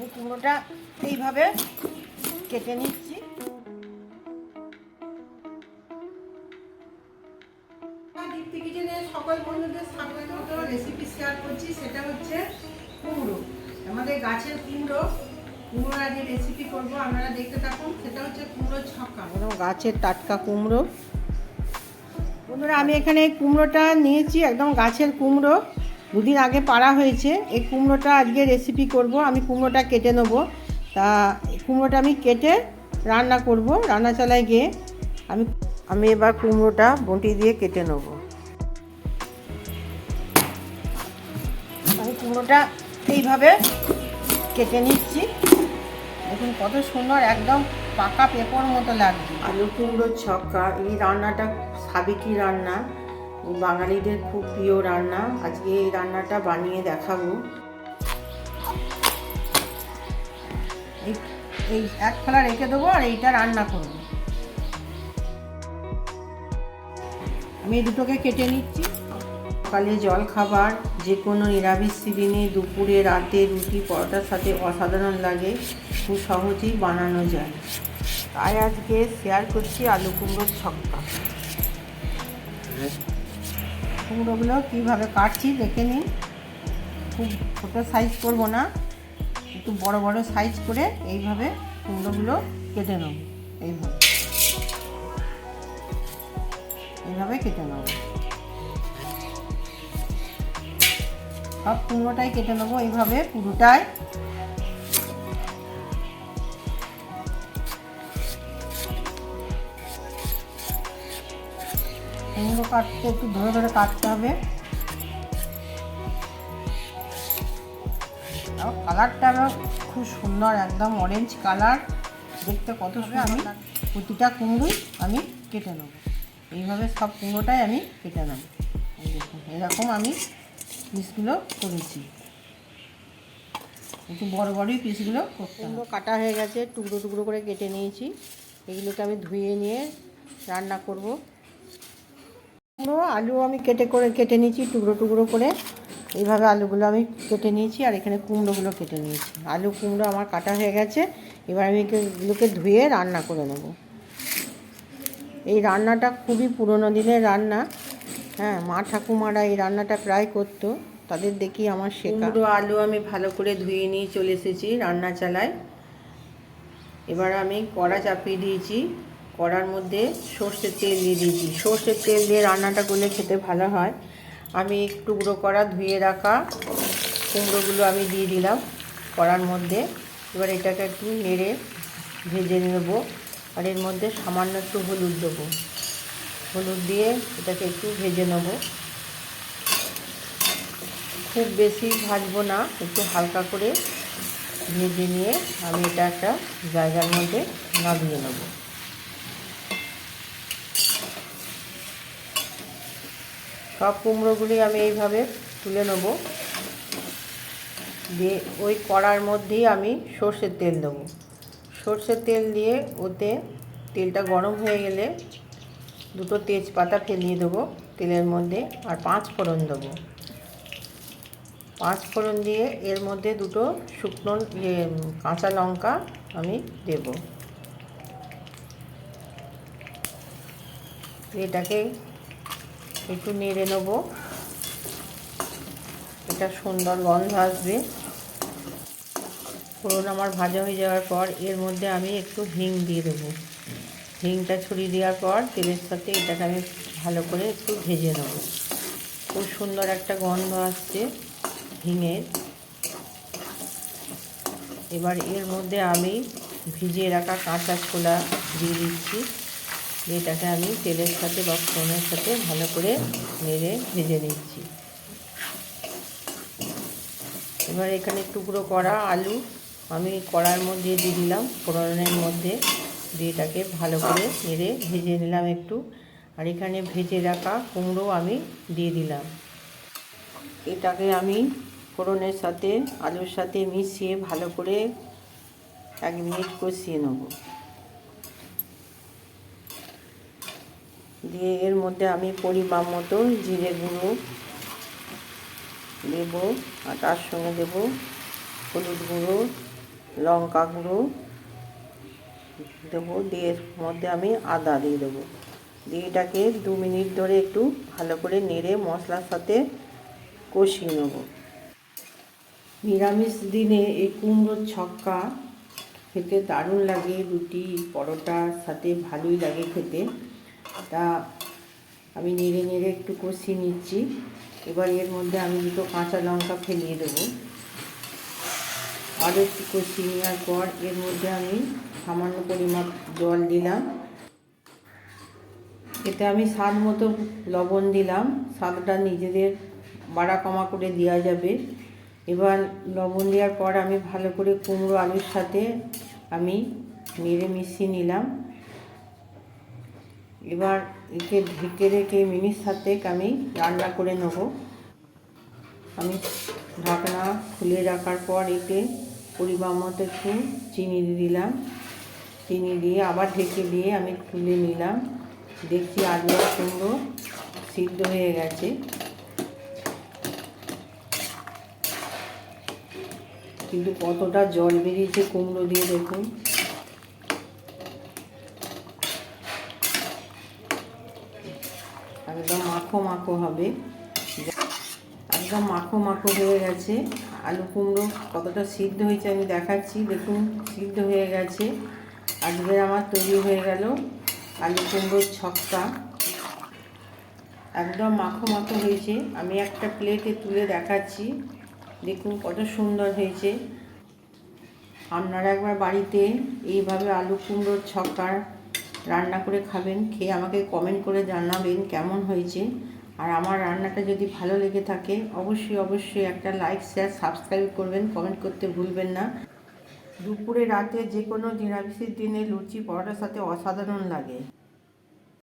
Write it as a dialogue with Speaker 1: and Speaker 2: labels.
Speaker 1: আমি কুমড়োটা এইভাবে কেটে নিচ্ছি। সকল বন্ধুদের স্বাগত রেসিপি শেয়ার করছি সেটা হচ্ছে কুমড়ো। আমাদের গাছের কুমড়ো কুমড়োর আগে রেসিপি করব আপনারা দেখতে থাকুন সেটা হচ্ছে কুমড়ো ছক্কা। গাছের টাটকা কুমড়ো। বন্ধুরা আমি এখানে কুমড়োটা নিয়েছি একদম গাছের কুমড়ো। দুদিন আগে পাড়া হয়েছে। এই কুমড়োটা আজকে রেসিপি করব, আমি কুমড়োটা কেটে নেব। তা কুমড়োটা আমি কেটে রান্না করব, রান্না চালায় গিয়ে আমি আমি এবার কুমড়োটা বঁটি দিয়ে কেটে নেব। আমি কুমড়োটা এইভাবে কেটে নিচ্ছি। দেখুন কত সুন্দর, একদম পাকা পেপর মতো লাগছে। আলু কুমড়োর ছক্কা, এই রান্নাটা সাবেকি রান্না। বাঙালিদের খুব প্রিয় রান্না। আজকে এই রান্নাটা বানিয়ে দেখাবো। এই এক থালা রেখে দেবো আর এইটা রান্না করব। আমি দুটোকে কেটে নিচ্ছি। সকালে জল খাবার, যে কোনো নিরামিষ দিনে দুপুরে, রাতে রুটি, পরোটার সাথে অসাধারণ লাগে। খুব সহজেই বানানো যায়। তাই আজকে শেয়ার করছি আলু কুমড়োর ছক্কা। কুমড়োগুলো কীভাবে কাটছি দেখে নিন। খুব ছোটো সাইজ করব না, একটু বড় বড় সাইজ করে এইভাবে কুমড়োগুলো কেটে নেব, এইভাবে। এইভাবে কেটে নেব। সব কুমড়োটাই কেটে নেব, এইভাবে পুরোটাই কুমড়ো কাটতে একটু ধরে ধরে কাটতে হবে। কালারটা খুব সুন্দর, একদম অরেঞ্জ কালার দেখতে কত সুন্দর, আমি প্রতিটা কুমড়োই আমি কেটে নেব। এইভাবে সব কুমড়োটাই আমি কেটে নেব। এরকম আমি পিসগুলো করেছি। একটু বড় বড়ই পিসগুলো কুমড়ো কাটা হয়ে গেছে, টুকরো টুকরো করে কেটে নিয়েছি। এগুলোকে আমি ধুয়ে নিয়ে রান্না করব। আলু আমি কেটে করে, কেটে নিয়েছি, টুকরো টুকরো করে। এইভাবে আলুগুলো আমি কেটে নিয়েছি, আর এখানে কুমড়োগুলো কেটে নিয়েছি। আলু, কুমড়ো আমার কাটা হয়ে গেছে, এবার আমি এগুলোকে ধুয়ে রান্না করে নেব। এই রান্নাটা খুবই পুরনো দিনের রান্না। হ্যাঁ মা ঠাকুমারা এই রান্নাটা প্রায় করতো, তাদের দেখি আমার শেখা। কুমড়ো, আলু আমি ভালো করে ধুয়ে নিয়ে চলে এসেছি রান্না চালায়। এবার আমি কড়া চাপিয়ে দিয়েছি। কড়ার মধ্যে সর্ষের তেল দিয়ে দিয়েছি। সর্ষের তেল দিয়ে রান্নাটা করলে খেতে ভালো হয়। আমি টুকরো করা ধুয়ে রাখা কুমড়োগুলো আমি দিয়ে দিলাম কড়ার মধ্যে। এবার এটাকে একটু নেড়ে ভেজে নেব আর এর মধ্যে সামান্য একটু হলুদ দেবো। হলুদ দিয়ে এটাকে একটু ভেজে নেব। খুব বেশি ভাজবো না, একটু হালকা করে ভেজে নিয়ে আমি এটা একটা জায়গার মধ্যে নামিয়ে নেব। সব কুমড়োগুলি আমি এইভাবে তুলে নেব। দিয়ে ওই কড়ার মধ্যেই আমি সর্ষের তেল দেবো। সর্ষের তেল দিয়ে ওতে তেলটা গরম হয়ে গেলে দুটো তেজপাতা ফেলিয়ে দেবো তেলের মধ্যে আর পাঁচ ফোড়ন দেবো। পাঁচ ফোড়ন দিয়ে এর মধ্যে দুটো শুকনো ইয়ে কাঁচা লঙ্কা আমি দেব। এটাকে একটু নেড়ে নেব। এটা সুন্দর গন্ধ আসবে। ফোড়ন আমার ভাজা হয়ে যাওয়ার পর এর মধ্যে আমি একটু হিং দিয়ে দেবো। হিংটা ছড়িয়ে দেওয়ার পর তেলের সাথে এটাকে আমি ভালো করে একটু ভেজে নেব। খুব সুন্দর একটা গন্ধ আসছে হিঙের। এবার এর মধ্যে আমি ভিজিয়ে রাখা কাঁচা ছোলা দিয়ে দিচ্ছি। এটাকে আমি তেলের সাথে বা ফোনের সাথে ভালো করে নেড়ে ভেজে নিচ্ছি। এবার এখানে টুকরো করা আলু আমি কড়ার মধ্যে দিয়ে দিলাম, ফোড়নের মধ্যে দিয়ে এটাকে ভালো করে নেড়ে ভেজে নিলাম একটু। আর এখানে ভেজে রাখা কুমড়ো আমি দিয়ে দিলাম। এটাকে আমি ফোড়নের সাথে, আলুর সাথে মিশিয়ে ভালো করে এক মিনিট কষিয়ে নেব। দিয়ে এর মধ্যে আমি পরিমাণ মতো জিরে গুঁড়ো দেবো আর তার সঙ্গে দেবো হলুদ গুঁড়ো, লঙ্কা গুঁড়ো দেবো। দিয়ে এর মধ্যে আমি আদা দিয়ে দেবো। দিয়ে এটাকে দু মিনিট ধরে একটু ভালো করে নেড়ে মশলার সাথে কষিয়ে নেব। নিরামিষ দিনে এই কুমড়োর ছক্কা খেতে দারুণ লাগে, রুটি, পরোটার সাথে ভালোই লাগে খেতে। তা আমি নেড়ে নেড়ে একটু কষিয়ে নিচ্ছি। এবার এর মধ্যে আমি দুটো কাঁচা লঙ্কা ফেলিয়ে দেবো। আরও একটু কষিয়ে নেওয়ার পর এর মধ্যে আমি সামান্য পরিমাণ জল দিলাম। এতে আমি স্বাদ মতো লবণ দিলাম। স্বাদটা নিজেদের বাড়া কমা করে দেওয়া যাবে। এবার লবণ দেওয়ার পর আমি ভালো করে কুমড়ো আলুর সাথে আমি নেড়ে মিশিয়ে নিলাম। এবার একে ঢেকে রেখে মিনিট সাথে আমি রান্না করে নেব। আমি ঢাকনা খুলে রাখার পর এতে পরিমাণ মতো একটু চিনি দিলাম। চিনি দিয়ে আবার ঢেকে দিয়ে আমি তুলে নিলাম। দেখছি আলু কুমড়ো সিদ্ধ হয়ে গেছে। কিন্তু কতটা জল বেরিয়েছে কুমড়ো দিয়ে দেখুন একদম মাখো মাখো হবে। একদম মাখো মাখো হয়ে গেছে। আলু কুমড়ো কতটা সিদ্ধ হয়েছে আমি দেখাচ্ছি। দেখুন, সিদ্ধ হয়ে গেছে। আজকে আমার তৈরি হয়ে গেল আলু কুমড়োর ছক্কা। একদম মাখো মাখো হয়েছে। আমি একটা প্লেটে তুলে দেখাচ্ছি। দেখুন কত সুন্দর হয়েছে। আপনারা একবার বাড়িতে এইভাবে আলু কুমড়োর ছক্কা রান্না করে খাবেন, খেয়ে আমাকে কমেন্ট করে জানাবেন কেমন হয়েছে। আর আমার রান্নাটা যদি ভালো লেগে থাকে, অবশ্যই অবশ্যই একটা লাইক শেয়ার সাবস্ক্রাইব করবেন কমেন্ট করতে ভুলবেন না। দুপুরে রাতে যে কোনো নিরামিষের দিনে লুচি পরোটার সাথে অসাধারণ লাগে।